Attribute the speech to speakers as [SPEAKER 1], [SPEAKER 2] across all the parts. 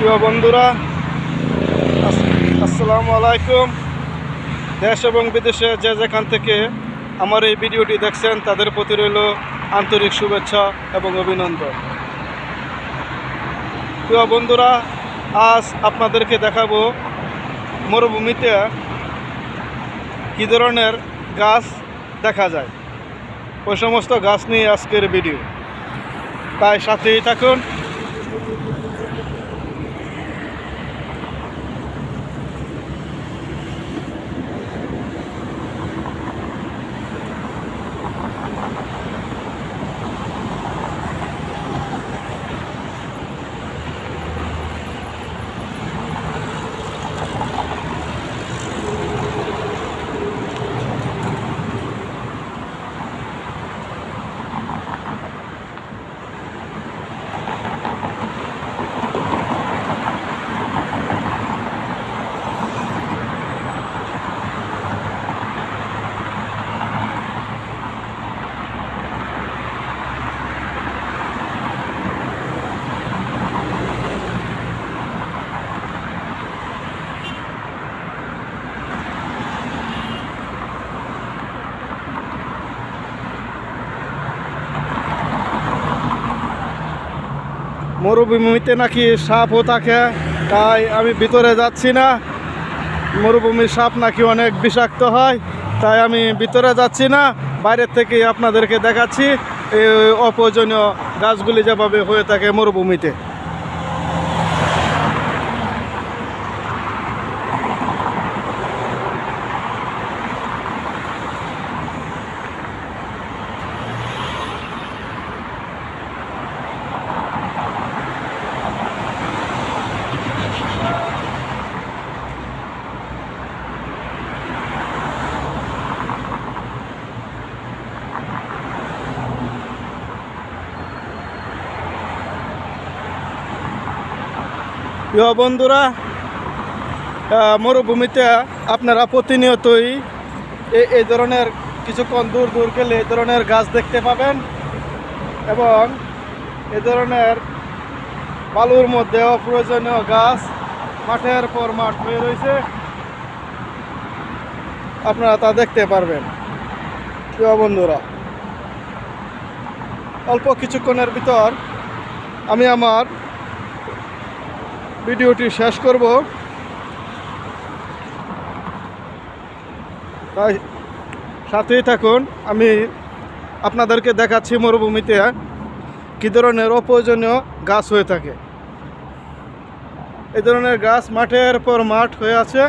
[SPEAKER 1] প্রিয় বন্ধুরা, আস- আসসালামু আলাইকুম। দেশ এবং বিদেশে যে যেখান থেকে আমার এই ভিডিওটি দেখছেন, তাদের প্রতি রইল আন্তরিক শুভেচ্ছা এবং অভিনন্দন। প্রিয় বন্ধুরা, আজ আপনাদেরকে দেখাবো মরুভূমিতে কী ধরনের গাছ দেখা যায়। ওই সমস্ত গাছ নিয়ে আজকের ভিডিও। তাই সাথেই থাকুন। মরুভূমিতে নাকি সাপও থাকে তাই আমি ভিতরে যাচ্ছি না। মরুভূমির সাপ নাকি অনেক বিষাক্ত হয়, তাই আমি ভিতরে যাচ্ছি না। বাইরের থেকে আপনাদেরকে দেখাচ্ছি অপ্রয়োজনীয় গাছগুলি যেভাবে হয়ে থাকে মরুভূমিতে। প্রিয় বন্ধুরা মরুভূমিতে আপনারা প্রতিনিয়তই এই ধরনের কিছুক্ষণ দূর দূর গেলে এই ধরনের গাছ দেখতে পাবেন এবং এ ধরনের বালুর মধ্যে অপ্রয়োজনীয় গাছ মাঠের পর মাঠ হয়ে রয়েছে। আপনারা তা দেখতে পারবেন। প্রিয় বন্ধুরা, অল্প কিছুক্ষণের ভিতর আমি আমার ভিডিওটি শেষ করব। তাই সাথেই থাকুন। আমি আপনাদেরকে দেখাচ্ছি মরুভূমিতে কী ধরনের অপ্রয়োজনীয় গাছ হয়ে থাকে। এই ধরনের গাছ মাঠের পর মাঠ হয়ে আছে।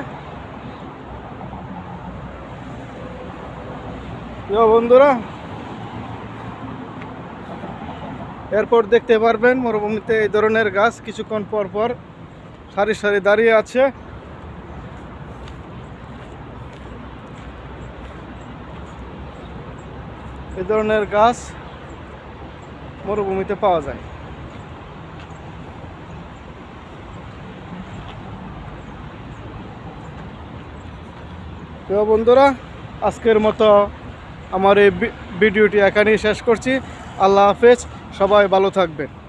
[SPEAKER 1] বন্ধুরা, এরপর দেখতে পারবেন মরুভূমিতে এই ধরনের গাছ কিছুক্ষণ পর পর সারি সারি দাঁড়িয়ে আছে। এই ধরনের গাছ মরুভূমিতে পাওয়া যায়। বন্ধুরা, আজকের মতো আমার এই ভিডিওটি এখানেই শেষ করছি। আল্লাহ হাফেজ, সবাই ভালো থাকবেন।